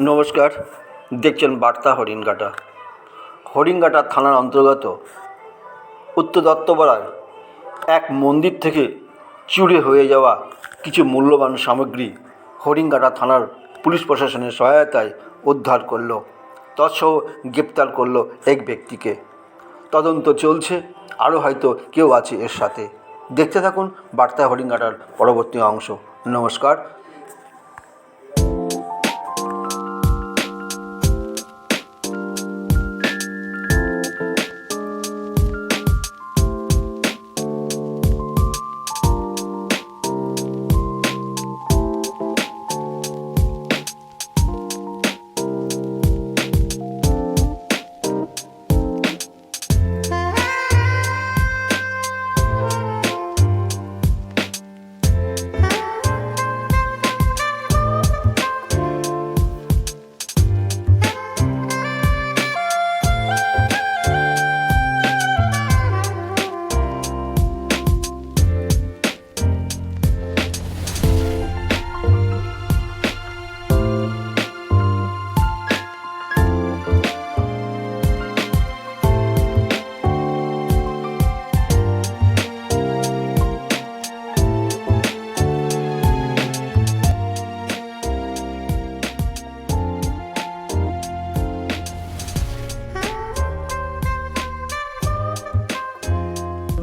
নমস্কার, দেখছেন বার্তা হরিণঘাটা। হরিণঘাটা থানার অন্তর্গত উত্তর দত্তপাড়ায় এক মন্দির থেকে চুরি হয়ে যাওয়া কিছু মূল্যবান সামগ্রী হরিণঘাটা থানার পুলিশ প্রশাসনের সহায়তায় উদ্ধার করল, তৎসহ গ্রেপ্তার করল এক ব্যক্তিকে। তদন্ত চলছে, আরও হয়তো কেউ আছে এর সাথে। দেখতে থাকুন বার্তা হরিণঘাটার পরবর্তী অংশ। নমস্কার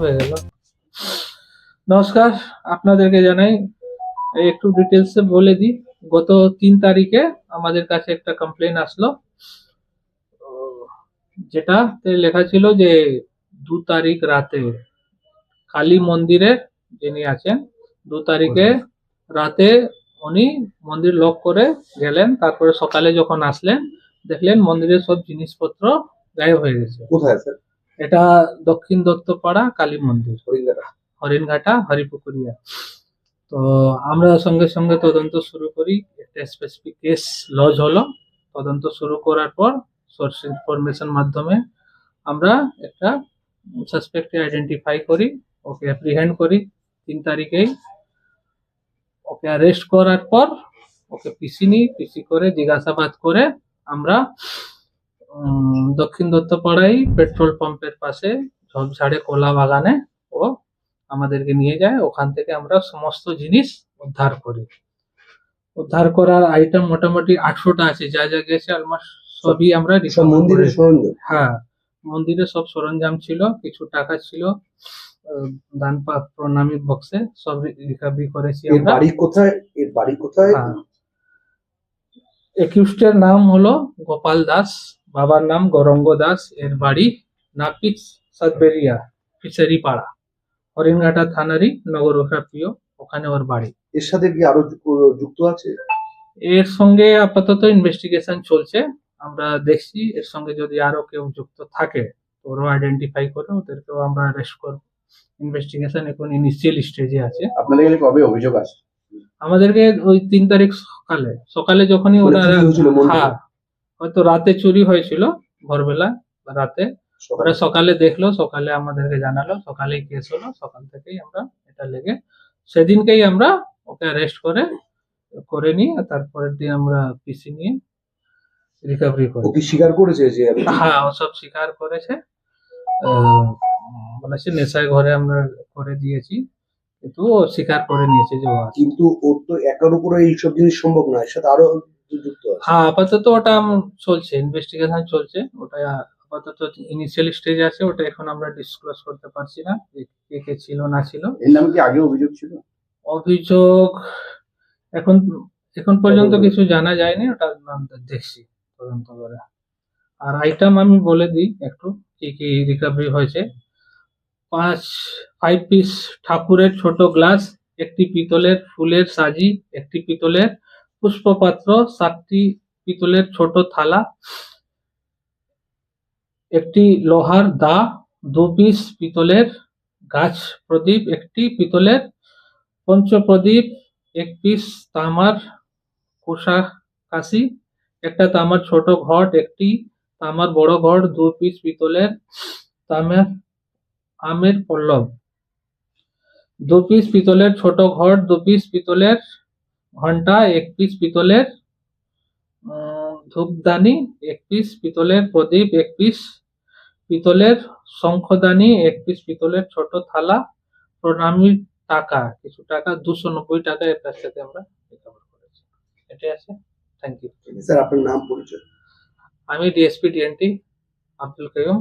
হয়ে গেল। নমস্কার, আপনাদেরকে জানাই একটু ডিটেলসে বলে দিই। গত তিন তারিখে আমাদের কাছে একটা কমপ্লেন আসলো। তো যেটাতে লেখা ছিল যে, দু তারিখ রাতে কালী মন্দিরে যিনি আছেন, দু তারিখে রাতে উনি মন্দির লক করে গেলেন। তারপরে সকালে যখন আসলেন, দেখলেন মন্দিরের সব জিনিসপত্র গায়েব হয়ে গেছে। কোথায় স্যার এটা দক্ষিণ দত্তপাড়া কালী মন্দির। হরিণঘাটা। হরিপুকুরিয়া। তো আমরা সঙ্গে সঙ্গে তদন্ত শুরু করি। একটা স্পেসিফিক কেস লজ হলো। তদন্ত শুরু করার পর সোর্স ইনফরমেশন মাধ্যমে আমরা একটা সাসপেক্টকে আইডেন্টিফাই করি ওকে অ্যাপ্রিহেন্ড করি। তিন তারিখেই ওকে অ্যারেস্ট করার পর ওকে পিসি নিই পিসি করে জিজ্ঞাসাবাদ করে আমরা দক্ষিণ দত্তপাড়ায় পেট্রোল পাম্পের পাশে ঝোপঝাড়ে কোলা বাগানে ও আমাদেরকে নিয়ে যায়। ওখান থেকে আমরা সমস্ত জিনিস উদ্ধার করি। উদ্ধার করার আইটেম মোটামুটি আটশোটা আছে। যা যা গেছে অলমোস্ট সবই আমরা মন্দিরের সরঞ্জাম? হ্যাঁ মন্দিরে সব সরঞ্জাম ছিল কিছু টাকা ছিল দান প্রণামী বক্সে সব রিকভারি করেছি আমরা। বাড়ি কোথায়? এর বাড়ি কোথায়? হ্যাঁ। একিউস্টের নাম হলো গোপাল দাস। বাবার নাম গৌরঙ্গ দাস এর বাড়ি নাপিত সাতবেরিয়া ফিশারি পাড়া হরিণঘাটা থানারই নগর প্রিয় ওখানে ওর বাড়ি। এর সাথে কি আরও যুক্ত আছে? এর সঙ্গে আপাতত ইনভেস্টিগেশন চলছে আমরা দেখছি এর সঙ্গে যদি আরও কেউ যুক্ত থাকে ওরও আইডেন্টিফাই করে ওদেরকেও আমরা অ্যারেস্ট করব। ইনভেস্টিগেশন এখন ইনিশিয়াল স্টেজে আছে। আপনাদের এখানে কবে অভিযোগ আছে আমাদেরকে ওই তিন তারিখ সকালে সকালে যখনই ওরা? হ্যাঁ হয়তো রাতে চুরি হয়েছিল ভোরবেলা রাতে। ওরা সকালে দেখল সকালে আমাদেরকে জানালো সকালেই কেস হলো সকাল থেকেই আমরা এটা লেগে সেদিনকেই আমরা ওকে অ্যারেস্ট করে করে নিয়ে তারপরের দিন আমরা পিসি নিয়ে রিকভারি করি। ও কি স্বীকার করেছে যে হ্যাঁ ও সব স্বীকার করেছে। মানে সে নেশায় ঘরে আমরা করে দিয়েছি কিন্তু ও স্বীকার করে নিয়েছে যে কিন্তু ওর তো একার উপরে এইসব জিনিস সম্ভব নয় সাথে আরও যুক্ত আছে। হ্যাঁ আপাতত ওটা চলছে ইনভেস্টিগেশন চলছে ওটা আপাতত ইনিশিয়াল স্টেজে আছে ওটা এখন আমরা ডিসক্লোজ করতে পারছি না কে কে ছিল না ছিল। এর নামে কি আগে অভিযোগ ছিল? অভিযোগ এখন এখন পর্যন্ত কিছু জানা যায়নি ওটা আমরা দেখছি তদন্ত করে। আর আইটেম আমি বলে দিই একটু কি কি রিকভারি হয়েছে। পাঁচ ফাইভ পিস ঠাকুরের ছোট গ্লাস একটি পিতলের ফুলের সাজি একটি পিতলের পুষ্পপাত্র, সাতটি পিতলের ছোট থালা, একটি লোহার দা, দু পিস পিতলের গাছ প্রদীপ, একটি পিতলের পঞ্চপ্রদীপ, এক পিস তামার কোষা কাশি একটা তামার ছোট ঘট, একটি তামার বড় ঘট, দু পিস পিতলের তামের আমের পল্লব। দু পিস পিতলের ছোট ঘট, দু পিস পিতলের ঘণ্টা এক পিস পিতলের ধূপদানি এক পিস পিতলের প্রদীপ এক পিস পিতলের শঙ্খদানি এক পিস পিতলের ছোট থালা প্রণামীর টাকা কিছু টাকা দুশো নব্বই টাকা এর কাছ থেকে আমরা রিকভার করেছি। এটাই আছে। থ্যাংক ইউ স্যার আপনার নাম পরিচয়? আমি ডিএসপি ডিএনটি আব্দুল কাইম